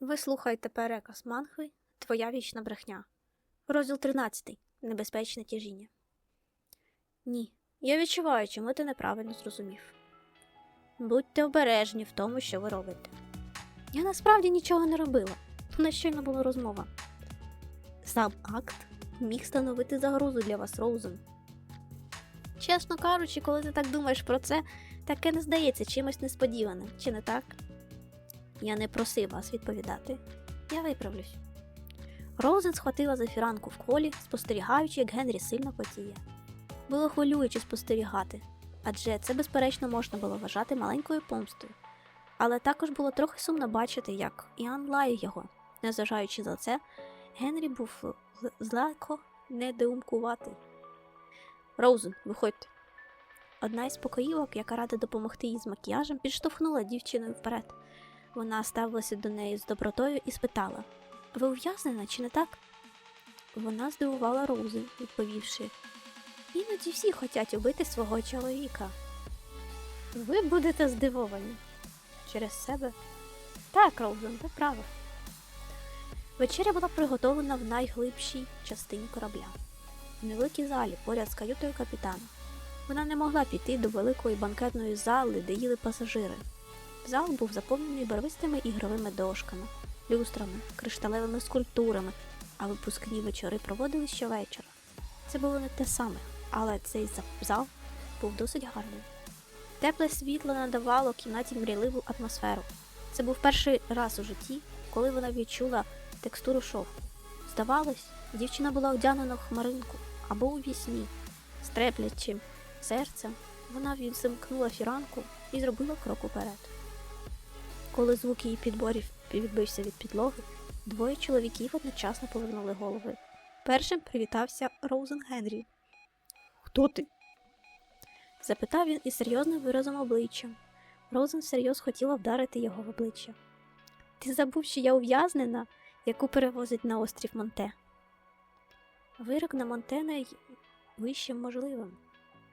Ви слухаєте переказ мангви Твоя вічна брехня. Розділ 13. Небезпечне тяжіння. Ні, я відчуваю, чому ти неправильно зрозумів. Будьте обережні в тому, що ви робите. Я насправді нічого не робила. У нас щойно була розмова. Сам акт міг становити загрозу для вас, Роузен. Чесно кажучи, коли ти так думаєш про це, таке не здається чимось несподіваним, чи не так? Я не просив вас відповідати. Я виправлюсь. Роузен схватила за фіранку в колі, спостерігаючи, як Генрі сильно потіє. Було хвилююче спостерігати, адже це, безперечно, можна було вважати маленькою помстою. Але також було трохи сумно бачити, як Іоанн лає його. Незважаючи за це, Генрі був злегко недоумкуватий. Роузен, виходьте. Одна із покоївок, яка рада допомогти їй з макіяжем, підштовхнула дівчиною вперед. Вона ставилася до неї з добротою і спитала: Ви ув'язнена чи не так? Вона здивувала Роузи, відповівши: Іноді всі хочуть убити свого чоловіка. Ви будете здивовані через себе. Так, Роузен, ви права. Вечеря була приготовлена в найглибшій частині корабля, в невеликій залі поряд з каютою капітана. Вона не могла піти до великої банкетної зали, де їли пасажири. Зал був заповнений барвистими ігровими дошками, люстрами, кришталевими скульптурами, а випускні вечори проводили щовечора. Це було не те саме, але цей зал був досить гарним. Тепле світло надавало кімнаті мрійливу атмосферу. Це був перший раз у житті, коли вона відчула текстуру шовку. Здавалось, дівчина була одягнена в хмаринку або у вісні, з треплячим серцем. Вона відзимкнула фіранку і зробила крок уперед. Коли звук її підборів відбився від підлоги, двоє чоловіків одночасно повернули голови. Першим привітався Роузен Генрі. Хто ти? запитав він із серйозним виразом обличчя. Роузен всерйоз хотіла вдарити його в обличчя. Ти забув, що я ув'язнена, яку перевозить на острів Монте. Вирок на Монте найвищим можливим.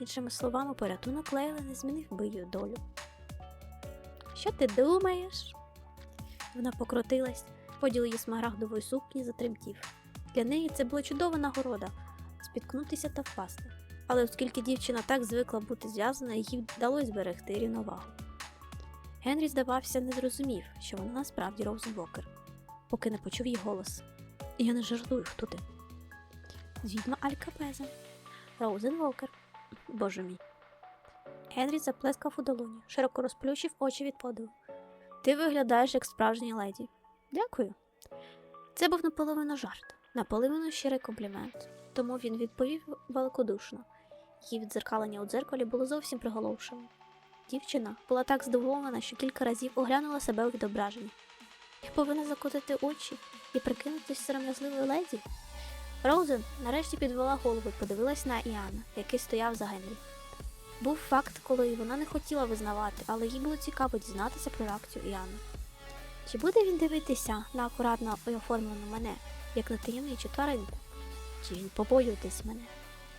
Іншими словами, порятунок Лейла не змінив би її долю. Що ти думаєш? Вона покрутилась, поділ її смарагдової сукні затремтів. Для неї це була чудова нагорода спіткнутися та впасти. Але оскільки дівчина так звикла бути зв'язана, їй вдалося зберегти рівновагу. Генрі, здавався, не зрозумів, що вона насправді Роуз Вокер, поки не почув її голос. Я не жартую, хто ти. Відьма Алькапеза. Роузен Вокер. Боже мій. Генрі заплескав у долоні, широко розплющив очі від подиву. Ти виглядаєш як справжня леді. Дякую. Це був наполовину жарт, наполовину щирий комплімент, тому він відповів великодушно. Її відзеркалення у дзеркалі було зовсім приголомшеним. Дівчина була так здивована, що кілька разів оглянула себе у відображенні. Я повинна закотити очі і прикинутись сором'язливою леді. Роузен нарешті підвела голову і подивилась на Іана, який стояв за Генрі. Був факт, коли вона не хотіла визнавати, але їй було цікаво дізнатися про реакцію Іана. Чи буде він дивитися на акуратно оформлену мене, як на таємничу тваринку? Чи він побоюватись мене?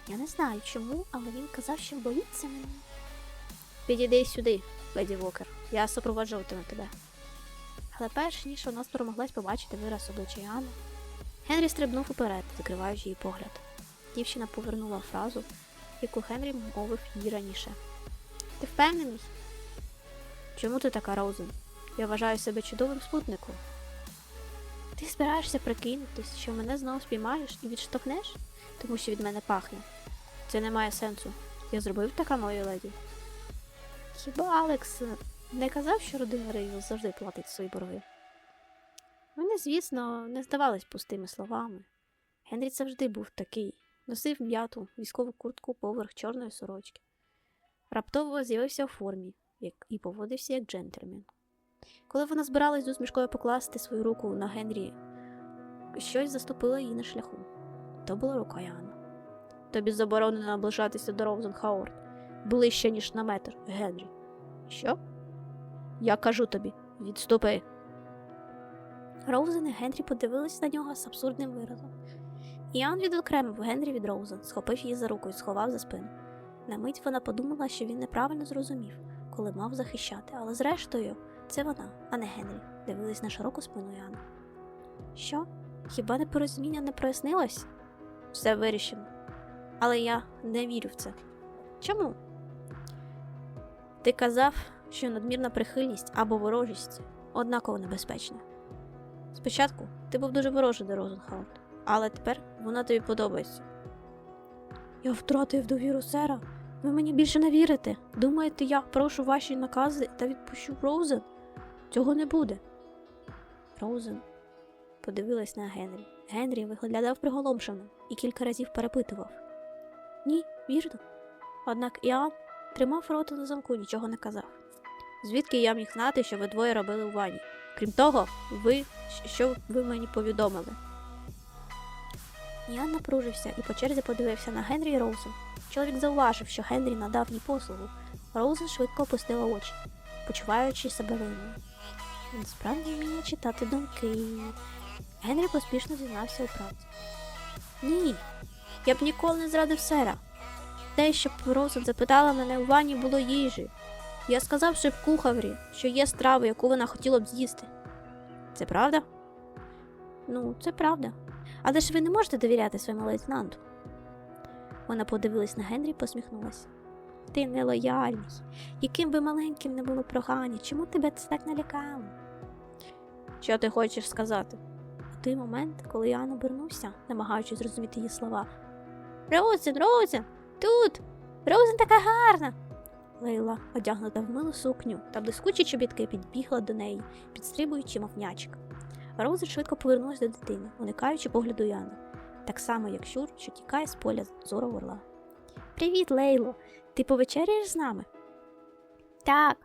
Я не знаю чому, але він казав, що боїться мене. Підійди сюди, леді Вокер, я супроводжуватиму тебе. Але перш ніж вона спромоглась побачити вираз обличчя Іана, Генрі стрибнув уперед, закриваючи її погляд. Дівчина повернула фразу, яку Генрі мовив їй раніше. Ти впевнений? Чому ти така, Роузен? Я вважаю себе чудовим спутником. Ти збираєшся прикинутись, що мене знову спіймаєш і відштовхнеш, тому що від мене пахне. Це не має сенсу. Я зробив така моя леді. Хіба Алекс не казав, що родина Рейл завжди платить свої борги? Вони, звісно, не здавались пустими словами. Генрі завжди був такий, носив м'яту військову куртку поверх чорної сорочки. Раптово з'явився у формі як, і поводився як джентльмен. Коли вона збиралась з усмішкою покласти свою руку на Генрі, щось заступило їй на шляху. То була рука Яна. Тобі заборонено наближатися до Роузенхаурт ближче, ніж на метр, Генрі. Що? Я кажу тобі, відступи. Роузен і Генрі подивились на нього з абсурдним виразом. Іоанн відокремив Генрі від Роузен, схопив її за руку і сховав за спину. На мить вона подумала, що він неправильно зрозумів, коли мав захищати, але зрештою Це вона, а не Генрі, дивилась на широку спину Яна. Що? Хіба непорозуміння не прояснилось? Все вирішено. Але я не вірю в це. Чому? Ти казав, що надмірна прихильність або ворожість однаково небезпечна. Спочатку ти був дуже ворожий до Розенхаут, але тепер вона тобі подобається. Я втратив довіру сера. Ви мені більше не вірите. Думаєте, я прошу ваші накази та відпущу Роузен? Цього не буде. Роузен подивилась на Генрі. Генрі виглядав приголомшеним і кілька разів перепитував. Ні, вірно. Однак Іоанн тримав рота на замку, нічого не казав. Звідки я міг знати, що ви двоє робили у ванні? Крім того, ви що ви мені повідомили? Іоанн напружився і по черзі подивився на Генрі і Роузен. Чоловік зауважив, що Генрі надав їй послугу. Роузен швидко опустила очі, почуваючи себе винною. Він справді вміє читати думки. Генрі поспішно зізнався у правді. Ні, я б ніколи не зрадив сера. Те, що Роузен запитала мене у ванні, було їжею. Я сказав шеф кухарі, що є страва, яку вона хотіла б з'їсти. Це правда? Ну, це правда. Але ж ви не можете довіряти своєму лейтенанту. Вона подивилась на Генрі і посміхнулася. Ти нелояльний. Яким би маленьким не було прохання, чому тебе це так налякало? Що ти хочеш сказати? У той момент, коли Ян обернувся, намагаючись зрозуміти її слова. Роузен, Роузен, тут! Роузен така гарна. Лейла, одягнута в милу сукню та блискучі чобітки, підбігла до неї, підстрибуючи мовнячик. Роузен швидко повернулася до дитини, уникаючи погляду Яна, так само, як щур, що тікає з поля зору орла. Привіт, Лейло! Ти повечеряєш з нами? Так,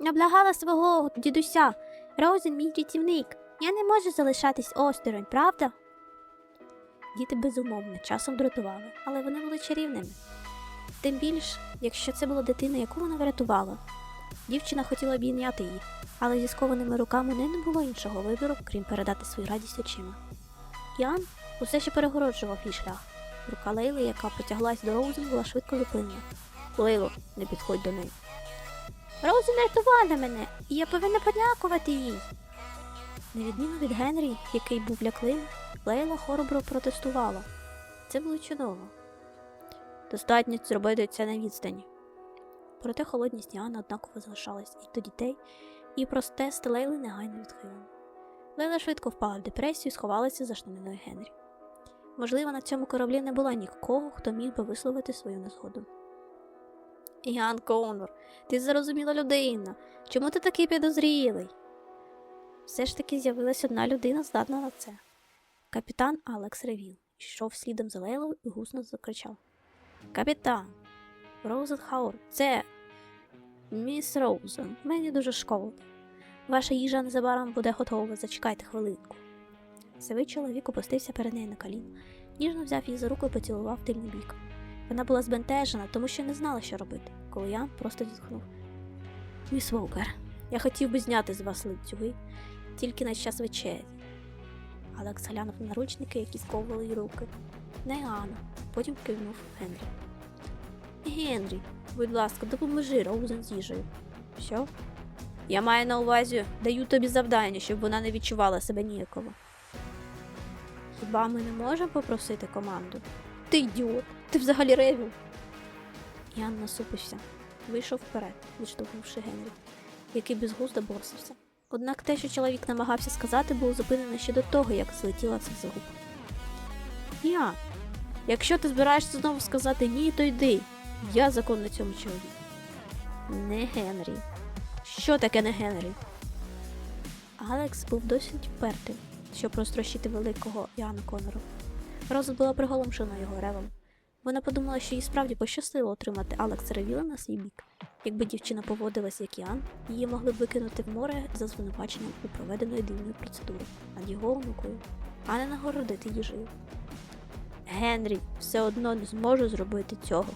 наблагала свого дідуся. Роузен мій рятівник. Я не можу залишатись осторонь, правда? Діти безумовно часом дратували, але вони були чарівними. Тим більш, якщо це була дитина, яку вона врятувала. Дівчина хотіла обійняти її, але зі скованими руками у неї не було іншого вибору, крім передати свою радість очима. Іан усе ще перегороджував їй шлях. Рука Лейли, яка потяглась до Роузен, була швидко зупинена. Лейло, не підходь до неї. Роузен рятувала мене, і я повинна подякувати їй. На відміну від Генрі, який був лякливим, Лейла хоробро протестувала. Це було чудово. Достатньо зробити це на відстані. Проте холодність Діана однаково залишалась і до дітей, і протест Лейли негайно відхилено. Лейла швидко впала в депресію і сховалася за штаниною Генрі. Можливо, на цьому кораблі не було нікого, хто міг би висловити свою незгоду. Ян Конор, ти зарозуміла людина. Чому ти такий підозрілий? Все ж таки з'явилась одна людина, здатна на це. Капітан Алекс Ревіл йшов слідом за Лейлою і гусно закричав: Капітан, Роузен Хаур, це міс Роузен, мені дуже шкода. Ваша їжа незабаром буде готова, зачекайте хвилинку. Сивий чоловік опустився перед нею на коліно, ніжно взяв її за руку і поцілував тильний бік. Вона була збентежена, тому що не знала, що робити, коли Ян просто зітхнув. Міс Волкер, я хотів би зняти з вас лицюги тільки на час вечері. Алекс глянув на наручники, які сковували її руки. Не Анна, потім кивнув Генрі. Генрі, будь ласка, допоможи Роузен з їжею. Що? Я маю на увазі, даю тобі завдання, щоб вона не відчувала себе ніяково. Хіба ми не можемо попросити команду? Ти ідіот, ти взагалі ревів. Ян насупився, вийшов вперед, відштовхнувши Генрі, який безглуздо борсився. Однак те, що чоловік намагався сказати, було зупинено ще до того, як злетіла ця загуб. Я. Якщо ти збираєшся знову сказати ні, то йди. Я закон на цьому чоловіку. Не Генрі. Що таке не Генрі? Алекс був досить впертим, щоб розтрощити великого Іана Конору. Роза була приголомшена його ревом. Вона подумала, що їй справді пощастило отримати Алекса Ревіла на свій бік. Якби дівчина поводилась як Іан, її могли б викинути в море за звинуваченням у проведеної дивної процедури над його онукою, а не нагородити їжею. Генрі все одно не зможе зробити цього.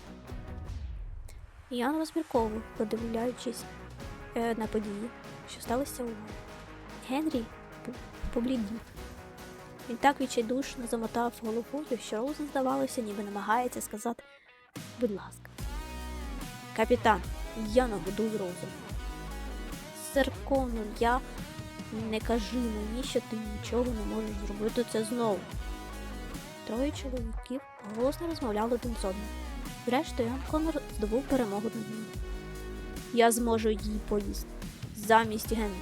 Ян розмірковував, подивляючись е, на події, що сталися у Лондоні. Генрі п- побліднів. Він так відчайдушно замотав головою, що Роузен, здавалося, ніби намагається сказати будь ласка. Капітан, я нагодую Роузен. містер Коннор, я не кажи мені, що ти нічого не можеш зробити це знову. Троє чоловіків голосно розмовляли один з одним. Зрештою, Ян Коннор здобув перемогу над ним. Я зможу її поїсти. Замість Генрі,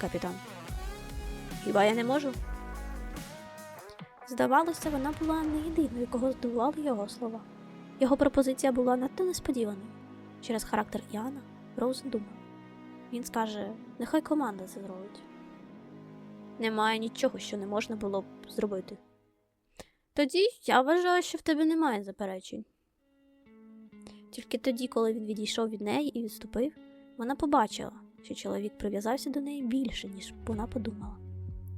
капітан. Хіба я не можу? Здавалося, вона була не єдиною, кого здивували його слова. Його пропозиція була надто несподіваною. Через характер Іана Роузен думав. Він скаже, нехай команда це зробить. Немає нічого, що не можна було б зробити. Тоді я вважаю, що в тебе немає заперечень. Тільки тоді, коли він відійшов від неї і відступив, вона побачила, що чоловік прив'язався до неї більше, ніж вона подумала.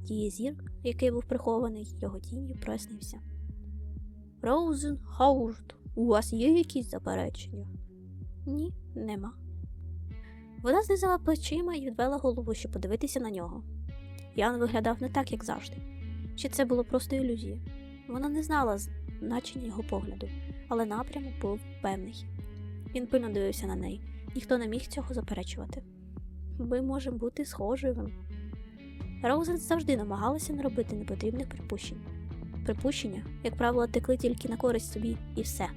Її зір, який був прихований, його тінню прояснився. Роузен Хауард, у вас є якісь заперечення? Ні, нема. Вона знизила плечима і відвела голову, щоб подивитися на нього. Ян виглядав не так, як завжди. Чи це було просто ілюзія? Вона не знала значення його погляду, але напрямок був певний. Він пильно дивився на неї, ніхто не міг цього заперечувати. Ми можемо бути схожими. Роузен завжди намагалася не робити непотрібних припущень. Припущення, як правило, текли тільки на користь собі і все.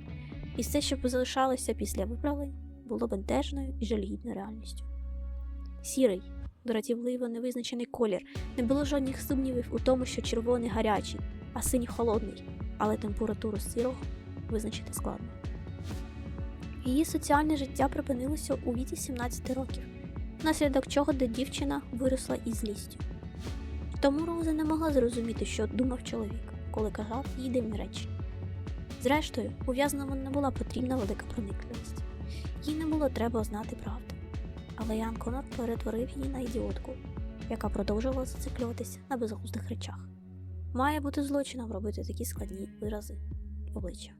І все, що залишалося після виправлень, було бентежною і жалюгідною реальністю. Сірий, дратівливо невизначений колір, не було жодних сумнівів у тому, що червоний гарячий, а синій холодний, але температуру сірого визначити складно. Її соціальне життя припинилося у віці 17 років, внаслідок чого де дівчина виросла із злістю. Тому Роуза не могла зрозуміти, що думав чоловік, коли казав їй дивні речі. Зрештою, ув'язненому не була потрібна велика проникливість. Їй не було треба знати правду. Але Ян Конор перетворив її на ідіотку, яка продовжувала зациклюватися на безглуздих речах. Має бути злочином робити такі складні вирази обличчя.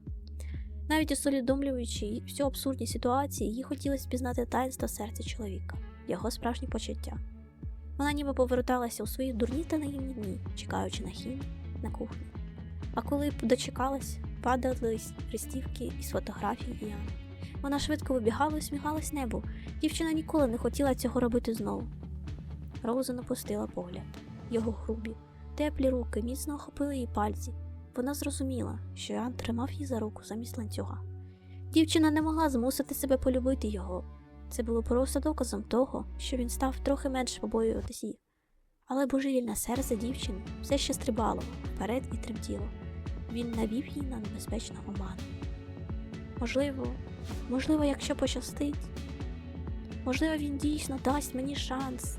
Навіть усвідомлюючи всю абсурдність ситуації, їй хотілося пізнати таїнство серця чоловіка, його справжні почуття. Вона ніби поверталася у свої дурні та наївні дні, чекаючи на хім на кухні. А коли дочекалась, падали листівки із фотографій Іани. Вона швидко вибігала і усміхалась небу. Дівчина ніколи не хотіла цього робити знову. Роузен опустила погляд. Його грубі, теплі руки міцно охопили її пальці. Вона зрозуміла, що Іоанн тримав її за руку замість ланцюга. Дівчина не могла змусити себе полюбити його. Це було просто доказом того, що він став трохи менше побоюватись її. Але божевільне серце дівчини все ще стрибало вперед і тремтіло. Він навів її на небезпечну оману. Можливо, можливо, якщо пощастить, можливо, він дійсно дасть мені шанс.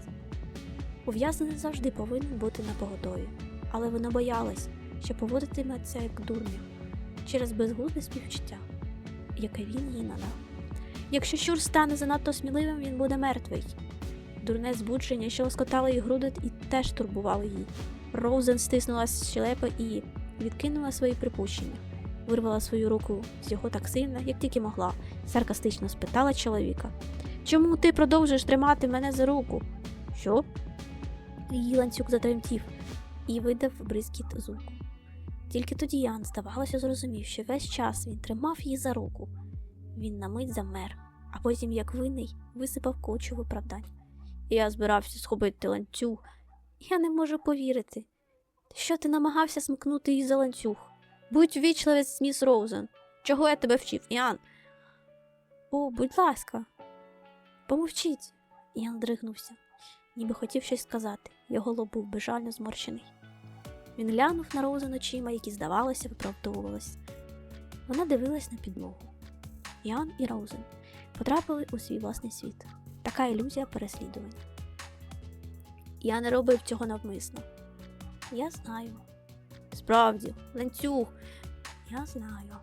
Ув'язнений завжди повинен бути на поготові, але вона боялась, що поводитиметься як дурня через безглузде співчуття, яке він їй надав. Якщо щур стане занадто сміливим, він буде мертвий. Дурне збудження, що лоскотало її груди, і теж турбувало її. Роузен стиснула з щелепи і відкинула свої припущення, вирвала свою руку з його так сильно, як тільки могла, саркастично спитала чоловіка: Чому ти продовжуєш тримати мене за руку? Що? Її ланцюг затремтів і видав бризкіт звуку. Тільки тоді Ян, здавалося, зрозумів, що весь час він тримав її за руку. Він на мить замер, а потім, як винний, висипав кочу виправдань. Я збирався схопити ланцюг. Я не можу повірити. Що ти намагався смикнути її за ланцюг? Будь вічливець, міс Роузен. Чого я тебе вчив, Іан? О, будь ласка, помовчіть. Іан дригнувся, ніби хотів щось сказати. Його лоб був безжально зморщений. Він глянув на Роузен очима, які, здавалося, виправдовувались. Вона дивилась на підлогу. Іан і Роузен потрапили у свій власний світ. Така ілюзія переслідування. Я не робив цього навмисно. Я знаю. Справді, ланцюг. Я знаю.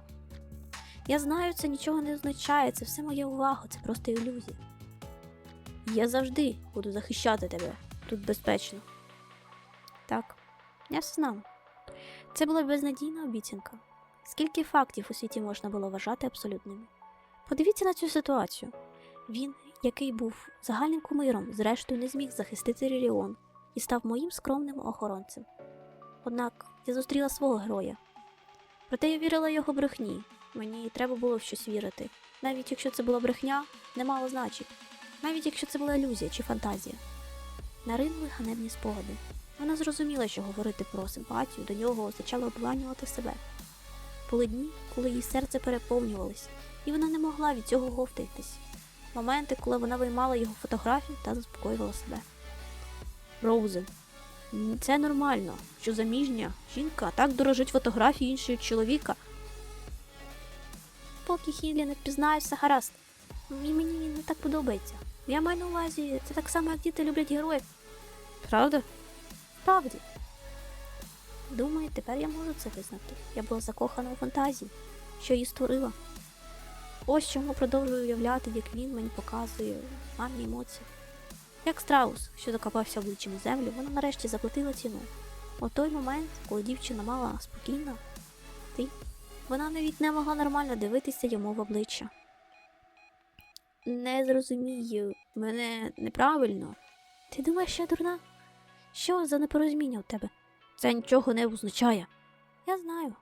Я знаю, це нічого не означає, це все моя увага, це просто ілюзія. Я завжди буду захищати тебе тут безпечно. Я знав. Це була безнадійна обіцянка. Скільки фактів у світі можна було вважати абсолютними? Подивіться на цю ситуацію. Він, який був загальним кумиром, зрештою не зміг захистити Ріліон і став моїм скромним охоронцем. Однак я зустріла свого героя. Проте я вірила його брехні. Мені треба було в щось вірити. Навіть якщо це була брехня, не мало значить. навіть якщо це була ілюзія чи фантазія. Наринули ганебні спогади. Вона зрозуміла, що говорити про симпатію до нього означало обманювати себе. Були дні, коли її серце переповнювалось, і вона не могла від цього говтатись. Моменти, коли вона виймала його фотографію та заспокоювала себе. Роузен, це нормально, що заміжня жінка так дорожить фотографії іншого чоловіка. Поки Хіллі не впізнає, все гаразд. І мені він не так подобається. Я маю на увазі, це так само, як діти люблять героїв. Правда? Справді. Думаю, тепер я можу це визнати. Я була закохана у фантазії, що її створила. Ось чому продовжую уявляти, як він мені показує гарні емоції. Як страус, що закопався обличчям у землю, вона нарешті заплатила ціну. У той момент, коли дівчина мала спокійно, ти, вона навіть не могла нормально дивитися йому в обличчя. Не зрозумію, мене неправильно. Ти думаєш, що я дурна? Що за непорозуміння у тебе? Це нічого не означає. Я знаю.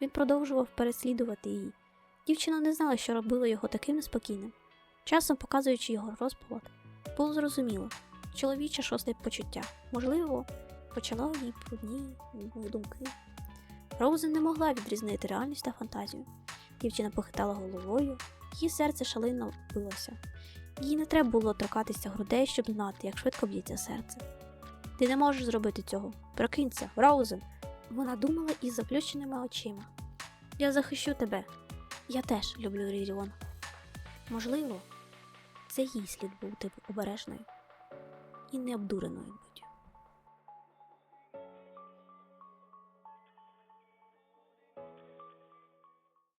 Він продовжував переслідувати її. Дівчина не знала, що робило його таким неспокійним. Часом, показуючи його розпалад, було зрозуміло чоловіче шосте почуття. Можливо, почало їй брудні думки. Роузен не могла відрізнити реальність та фантазію. Дівчина похитала головою, її серце шалено билося. Їй не треба було торкатися грудей, щоб знати, як швидко б'ється серце. Ти не можеш зробити цього. Прокинься, Роузен. Вона думала із заплющеними очима. Я захищу тебе. Я теж люблю Ріріон. Можливо, це їй слід бути обережною і необдуреною.